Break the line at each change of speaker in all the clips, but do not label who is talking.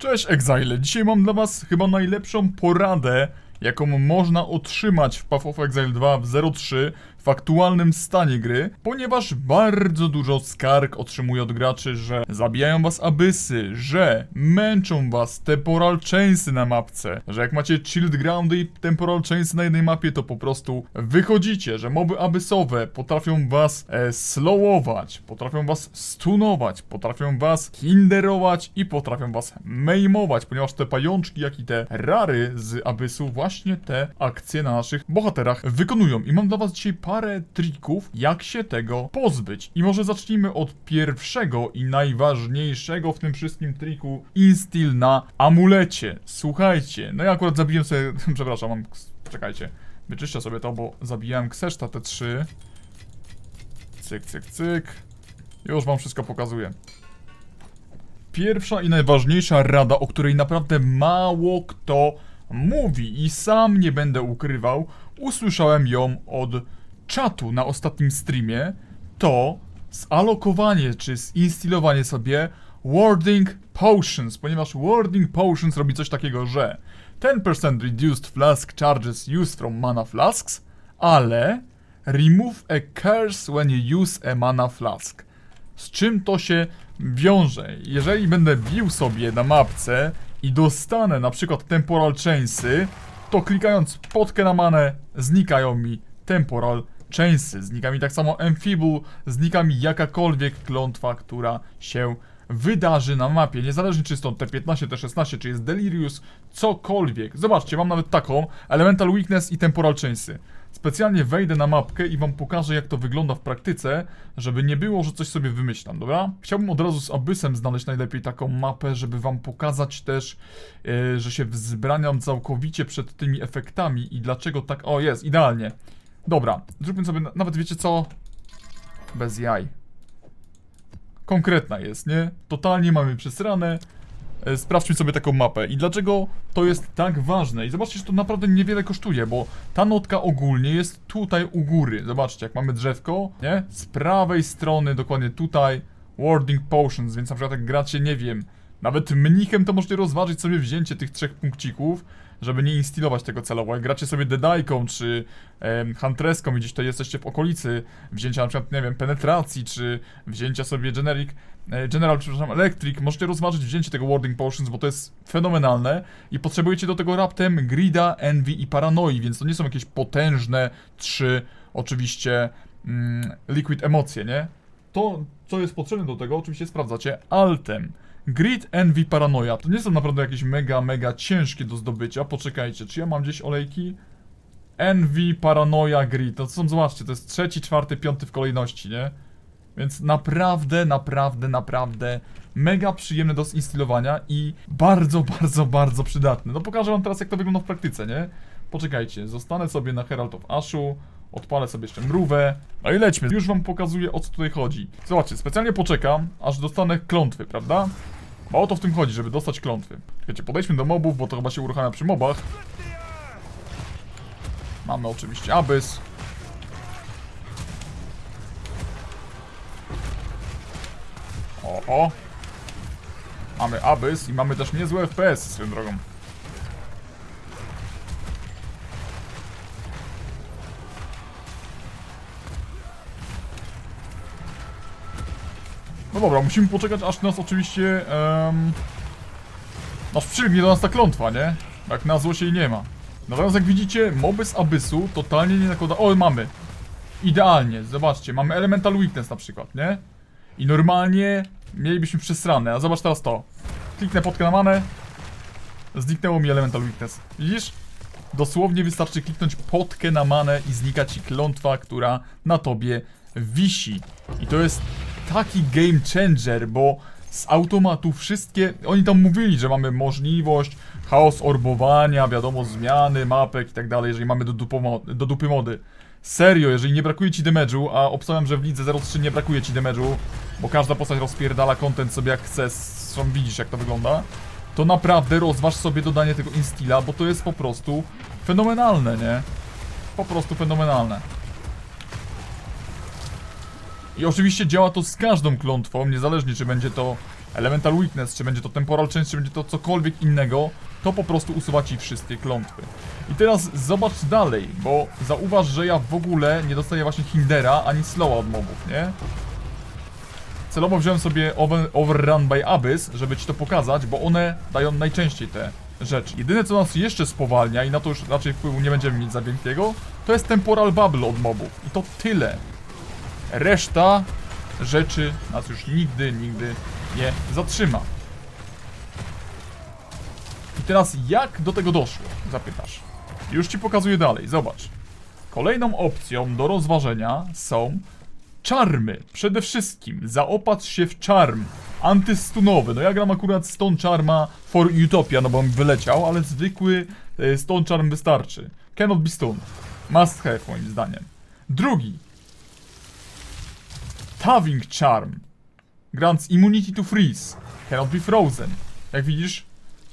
Cześć Exile, dzisiaj mam dla was chyba najlepszą poradę, jaką można otrzymać w Path of Exile 2 w 0.3 w aktualnym stanie gry, ponieważ bardzo dużo skarg otrzymuję od graczy, że zabijają was abysy, że męczą was temporal chainsy na mapce, że jak macie chilled groundy i temporal chainsy na jednej mapie, to po prostu wychodzicie, że moby abysowe potrafią was e, slowować, potrafią was stunować, potrafią was hinderować i potrafią was maimować, ponieważ te pajączki, jak i te rary z abysu właśnie te akcje na naszych bohaterach wykonują. I mam dla was dzisiaj parę trików, jak się tego pozbyć. I może zacznijmy od pierwszego i najważniejszego w tym wszystkim triku instill na amulecie. Słuchajcie, no ja akurat zabiłem sobie, przepraszam, mam, czekajcie, wyczyszczę sobie to, bo zabijałem kseszta te trzy. Cyk, cyk, cyk. Już wam wszystko pokazuję. Pierwsza i najważniejsza rada, o której naprawdę mało kto mówi i sam nie będę ukrywał, usłyszałem ją od czatu na ostatnim streamie, to zalokowanie czy zinstalowanie sobie Warding Potions, ponieważ Warding Potions robi coś takiego, że 10% reduced flask charges used from mana flasks, ale remove a curse when you use a mana flask. Z czym to się wiąże? Jeżeli będę bił sobie na mapce i dostanę na przykład temporal chainsy, to klikając potkę na manę znikają mi temporal chainsy. Znika mi tak samo Amphible, znika mi jakakolwiek klątwa, która się wydarzy na mapie. Niezależnie czy są T15, T16, czy jest Delirious, cokolwiek. Zobaczcie, mam nawet taką Elemental Weakness i Temporal Chainsy. Specjalnie wejdę na mapkę i wam pokażę jak to wygląda w praktyce, żeby nie było, że coś sobie wymyślam, dobra? Chciałbym od razu z Abyssem znaleźć najlepiej taką mapę, żeby wam pokazać też, yy, że się wzbraniam całkowicie przed tymi efektami i dlaczego tak... O, jest, idealnie. Dobra, zróbmy sobie, na- nawet wiecie co? Bez jaj. Konkretna jest, nie? Totalnie mamy przesrane. E, Sprawdźmy sobie taką mapę. I dlaczego to jest tak ważne? I zobaczcie, że to naprawdę niewiele kosztuje, bo ta notka ogólnie jest tutaj u góry. Zobaczcie, jak mamy drzewko, nie? Z prawej strony, dokładnie tutaj, Warding Potions, więc na przykład jak gracie, nie wiem, nawet mnichem to możecie rozważyć sobie wzięcie tych trzech punkcików, żeby nie instilować tego celowo. Jak gracie sobie Dedajką czy em, Huntreską i gdzieś to jesteście w okolicy wzięcia na przykład, nie wiem, penetracji, czy wzięcia sobie generic, e, General, przepraszam, Electric, możecie rozważyć wzięcie tego Warding Potions, bo to jest fenomenalne i potrzebujecie do tego raptem Grida, Envy i Paranoi, więc to nie są jakieś potężne trzy, oczywiście, mm, liquid emocje, nie? To, co jest potrzebne do tego, oczywiście sprawdzacie altem. Grid, Envy, Paranoia. To nie są naprawdę jakieś mega, mega ciężkie do zdobycia. Poczekajcie, czy ja mam gdzieś olejki? Envy, Paranoia, Grid. To są, zobaczcie, to jest trzeci, czwarty, piąty w kolejności, nie? Więc naprawdę, naprawdę, naprawdę mega przyjemne do zinstalowania i bardzo, bardzo, bardzo przydatne. No pokażę wam teraz jak to wygląda w praktyce, nie? Poczekajcie, zostanę sobie na Herald of Ashu, odpalę sobie jeszcze mrówę, no i lećmy. Już wam pokazuję o co tutaj chodzi. Zobaczcie, specjalnie poczekam, aż dostanę klątwy, prawda? Bo o to w tym chodzi, żeby dostać klątwy. Wiecie, podejdźmy do mobów, bo to chyba się uruchamia przy mobach. Mamy oczywiście Abyss. Oho. Mamy Abyss i mamy też niezłe FPS swoją drogą. No dobra, musimy poczekać aż nas oczywiście um, aż przylgnie do nas ta klątwa, nie? Jak na zło się jej nie ma. Natomiast jak widzicie, moby z Abyssu totalnie nie nakłada... O, mamy! Idealnie, zobaczcie, mamy Elemental Weakness na przykład, nie? I normalnie mielibyśmy przesrane, a zobacz teraz to. Kliknę podkę na manę, zniknęło mi Elemental Weakness. Widzisz? Dosłownie wystarczy kliknąć potkę na manę i znika ci klątwa, która na tobie wisi. I to jest taki game changer, bo z automatu wszystkie... Oni tam mówili, że mamy możliwość chaos orbowania, wiadomo, zmiany mapek i tak dalej, jeżeli mamy do, dupo, do dupy mody. Serio, jeżeli nie brakuje ci damage'u, a obstawiam, że w lidze 03 nie brakuje ci damage'u, bo każda postać rozpierdala content sobie jak chce, zresztą widzisz jak to wygląda, to naprawdę rozważ sobie dodanie tego instila, bo to jest po prostu fenomenalne, nie? Po prostu fenomenalne. I oczywiście działa to z każdą klątwą, niezależnie czy będzie to Elemental Weakness, czy będzie to Temporal Change, czy będzie to cokolwiek innego, to po prostu usuwa ci wszystkie klątwy. I teraz zobacz dalej, bo zauważ, że ja w ogóle nie dostaję właśnie Hindera ani Slowa od mobów, nie? Celowo wziąłem sobie over, Overrun by Abyss, żeby ci to pokazać, bo one dają najczęściej te rzeczy. Jedyne co nas jeszcze spowalnia, i na to już raczej wpływu nie będziemy mieć za wielkiego, to jest Temporal Bubble od mobów. I to tyle. Reszta rzeczy nas już nigdy, nigdy nie zatrzyma. I teraz jak do tego doszło? Zapytasz. Już ci pokazuję dalej, zobacz. Kolejną opcją do rozważenia są czarmy. Przede wszystkim zaopatrz się w czarm antystunowy. No ja gram akurat Stone Charma for Utopia, no bo mi wyleciał, ale zwykły Stone Charm wystarczy. Cannot be stun. Must have moim zdaniem. Drugi. Taving Charm. Grants immunity to freeze. Cannot be frozen. Jak widzisz,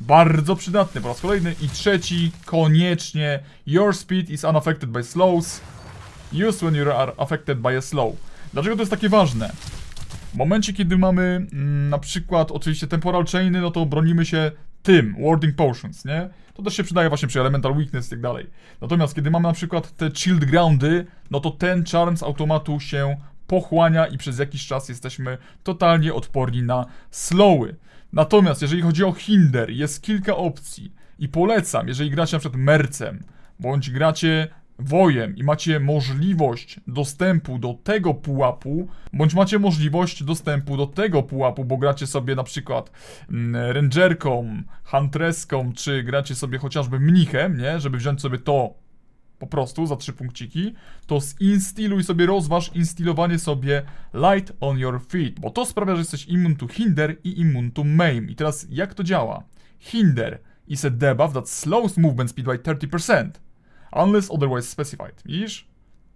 bardzo przydatny po raz kolejny. I trzeci, koniecznie, your speed is unaffected by slows. Used when you are affected by a slow. Dlaczego to jest takie ważne? W momencie, kiedy mamy mm, na przykład oczywiście temporal chainy, no to bronimy się tym, warding potions, nie? To też się przydaje właśnie przy elemental weakness i tak dalej. Natomiast kiedy mamy na przykład te chilled groundy, no to ten charm z automatu się pochłania i przez jakiś czas jesteśmy totalnie odporni na slowy. Natomiast jeżeli chodzi o hinder, jest kilka opcji i polecam, jeżeli gracie na przykład mercem, bądź gracie wojem i macie możliwość dostępu do tego pułapu, bądź macie możliwość dostępu do tego pułapu, bo gracie sobie na przykład mm, rangerką, huntreską, czy gracie sobie chociażby mnichem, nie, żeby wziąć sobie to po prostu za trzy punkciki, to zinstiluj sobie, rozważ instilowanie sobie light on your feet, bo to sprawia, że jesteś immun to hinder i immun to maim. I teraz jak to działa? Hinder is a debuff that slows movement speed by 30%, unless otherwise specified. Widzisz?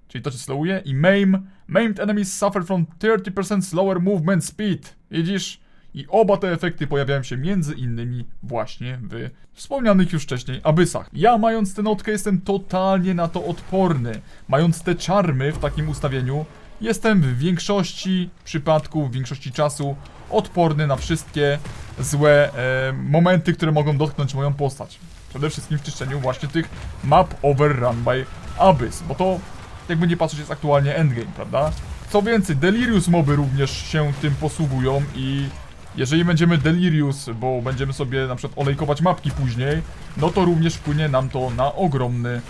Czyli to cię slowuje i maim. Maimed enemies suffer from 30% slower movement speed. Widzisz? I oba te efekty pojawiają się między innymi właśnie w wspomnianych już wcześniej abysach. Ja mając tę notkę jestem totalnie na to odporny. Mając te czarmy w takim ustawieniu, jestem w większości przypadków, w większości czasu odporny na wszystkie złe e, momenty, które mogą dotknąć moją postać. Przede wszystkim w czyszczeniu właśnie tych map overrun by Abyss, bo to jakby nie patrzeć jest aktualnie endgame, prawda? Co więcej, Delirious moby również się tym posługują i jeżeli będziemy Delirious, bo będziemy sobie na przykład olejkować mapki później, no to również wpłynie nam to na ogromny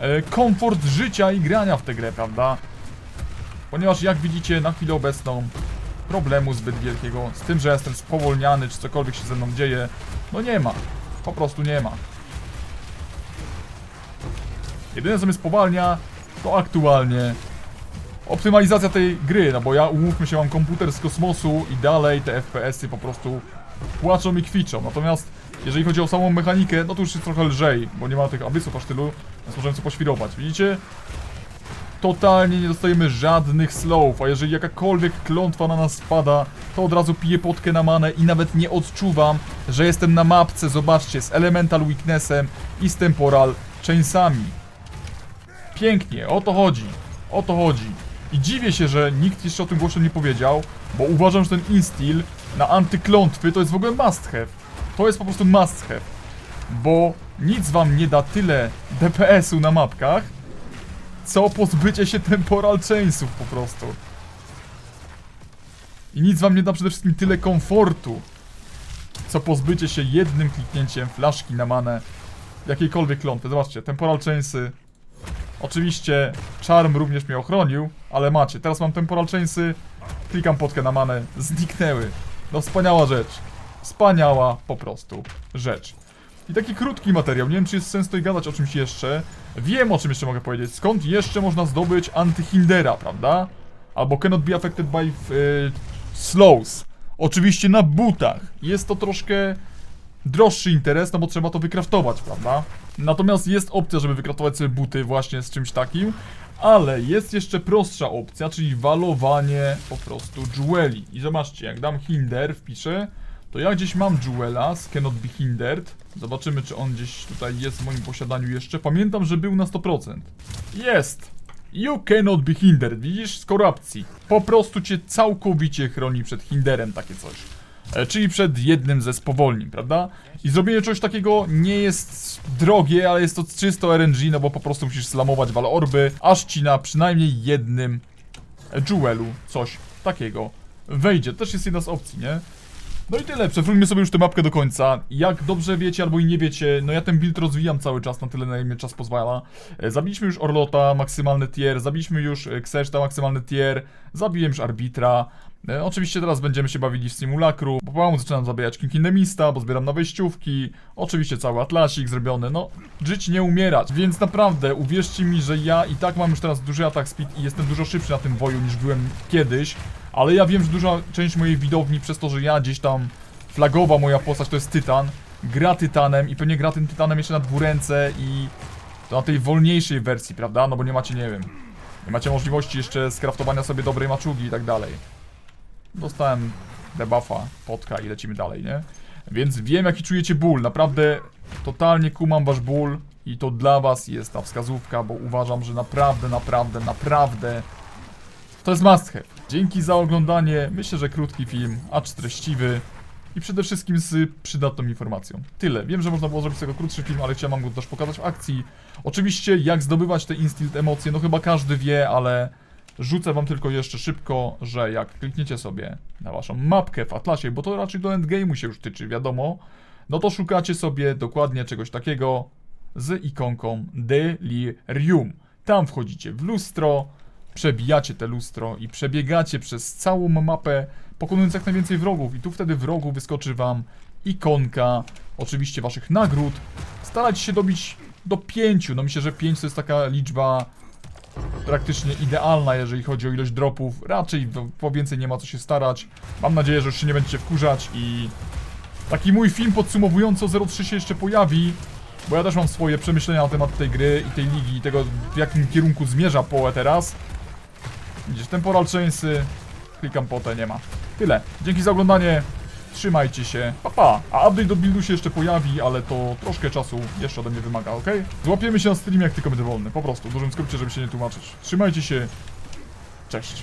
e, komfort życia i grania w tę grę, prawda? Ponieważ jak widzicie na chwilę obecną problemu zbyt wielkiego z tym, że jestem spowolniany, czy cokolwiek się ze mną dzieje, no nie ma. Po prostu nie ma. Jedyne co mnie spowalnia, to aktualnie optymalizacja tej gry, no bo ja umówmy się, mam komputer z kosmosu i dalej te FPS-y po prostu płaczą i kwiczą. Natomiast jeżeli chodzi o samą mechanikę, no to już jest trochę lżej, bo nie ma tych abysów aż tylu, więc możemy sobie poświrować. Widzicie? Totalnie nie dostajemy żadnych slowów, a jeżeli jakakolwiek klątwa na nas spada, to od razu piję potkę na manę i nawet nie odczuwam, że jestem na mapce, zobaczcie, z Elemental Weaknessem i z Temporal Chainsami. Pięknie, o to chodzi. O to chodzi. I dziwię się, że nikt jeszcze o tym głośno nie powiedział, bo uważam, że ten instil na antyklątwy to jest w ogóle must have. To jest po prostu must have. Bo nic wam nie da tyle DPS-u na mapkach, co pozbycie się temporal chainsów po prostu. I nic wam nie da przede wszystkim tyle komfortu, co pozbycie się jednym kliknięciem flaszki na manę jakiejkolwiek klątwy. Zobaczcie, temporal chainsy, Oczywiście Charm również mnie ochronił, ale macie, teraz mam Temporal Chainsy, klikam potkę na manę, zniknęły. No wspaniała rzecz. Wspaniała po prostu rzecz. I taki krótki materiał, nie wiem czy jest sens tutaj gadać o czymś jeszcze. Wiem o czym jeszcze mogę powiedzieć, skąd jeszcze można zdobyć antyhindera, prawda? Albo cannot be affected by y, slows. Oczywiście na butach. Jest to troszkę droższy interes, no bo trzeba to wykraftować, prawda? Natomiast jest opcja, żeby wykraftować sobie buty właśnie z czymś takim, ale jest jeszcze prostsza opcja, czyli walowanie po prostu jeweli. I zobaczcie, jak dam hinder, wpiszę, to ja gdzieś mam jewela z cannot be hindered. Zobaczymy, czy on gdzieś tutaj jest w moim posiadaniu jeszcze. Pamiętam, że był na 100%. Jest! You cannot be hindered, widzisz? Z korupcji. Po prostu cię całkowicie chroni przed hinderem takie coś. E, czyli przed jednym ze spowolnień, prawda? I zrobienie czegoś takiego nie jest drogie, ale jest to czysto RNG, no bo po prostu musisz slamować walorby, aż ci na przynajmniej jednym jewelu coś takiego wejdzie. To też jest jedna z opcji, nie? No i tyle, przewróćmy sobie już tę mapkę do końca. Jak dobrze wiecie albo i nie wiecie, no ja ten build rozwijam cały czas, na tyle na ile czas pozwala. E, Zabiliśmy już Orlota, maksymalny tier, zabiliśmy już e, Xerxta, maksymalny tier, zabiłem już Arbitra. E, Oczywiście teraz będziemy się bawili w Simulacru, bo pomału zaczynam zabijać King Indemista, bo zbieram na wejściówki. Oczywiście cały Atlasik zrobiony, no żyć nie umierać, więc naprawdę uwierzcie mi, że ja i tak mam już teraz duży atak speed i jestem dużo szybszy na tym boju niż byłem kiedyś. Ale ja wiem, że duża część mojej widowni przez to, że ja gdzieś tam flagowa moja postać to jest Tytan, gra Tytanem i pewnie gra tym Tytanem jeszcze na dwuręce i to na tej wolniejszej wersji, prawda? No bo nie macie, nie wiem, nie macie możliwości jeszcze skraftowania sobie dobrej maczugi i tak dalej. Dostałem debuffa, potka i lecimy dalej, nie? Więc wiem jaki czujecie ból, naprawdę totalnie kumam wasz ból i to dla was jest ta wskazówka, bo uważam, że naprawdę, naprawdę, naprawdę to jest must have. Dzięki za oglądanie, myślę, że krótki film, acz treściwy i przede wszystkim z przydatną informacją. Tyle. Wiem, że można było zrobić tego krótszy film, ale chciałem go też pokazać w akcji. Oczywiście, jak zdobywać te instinct emocje, no chyba każdy wie, ale rzucę wam tylko jeszcze szybko, że jak klikniecie sobie na waszą mapkę w Atlasie, bo to raczej do endgame'u się już tyczy, wiadomo, no to szukacie sobie dokładnie czegoś takiego z ikonką Delirium. Tam wchodzicie w lustro, przebijacie te lustro i przebiegacie przez całą mapę, pokonując jak najwięcej wrogów. I tu wtedy w rogu wyskoczy wam ikonka, oczywiście waszych nagród. Starajcie się dobić do pięciu. No myślę, że pięć to jest taka liczba praktycznie idealna, jeżeli chodzi o ilość dropów. Raczej po więcej nie ma co się starać. Mam nadzieję, że już się nie będziecie wkurzać i taki mój film podsumowujący o 03 się jeszcze pojawi. Bo ja też mam swoje przemyślenia na temat tej gry i tej ligi i tego w jakim kierunku zmierza Poe teraz. Widzisz, temporal chainsy, klikam potę, nie ma. Tyle. Dzięki za oglądanie. Trzymajcie się. Pa, pa. A update do buildu się jeszcze pojawi, ale to troszkę czasu jeszcze ode mnie wymaga, ok? Złapiemy się na streamie jak tylko będę wolny. Po prostu, w dużym skrócie, żeby się nie tłumaczyć. Trzymajcie się. Cześć.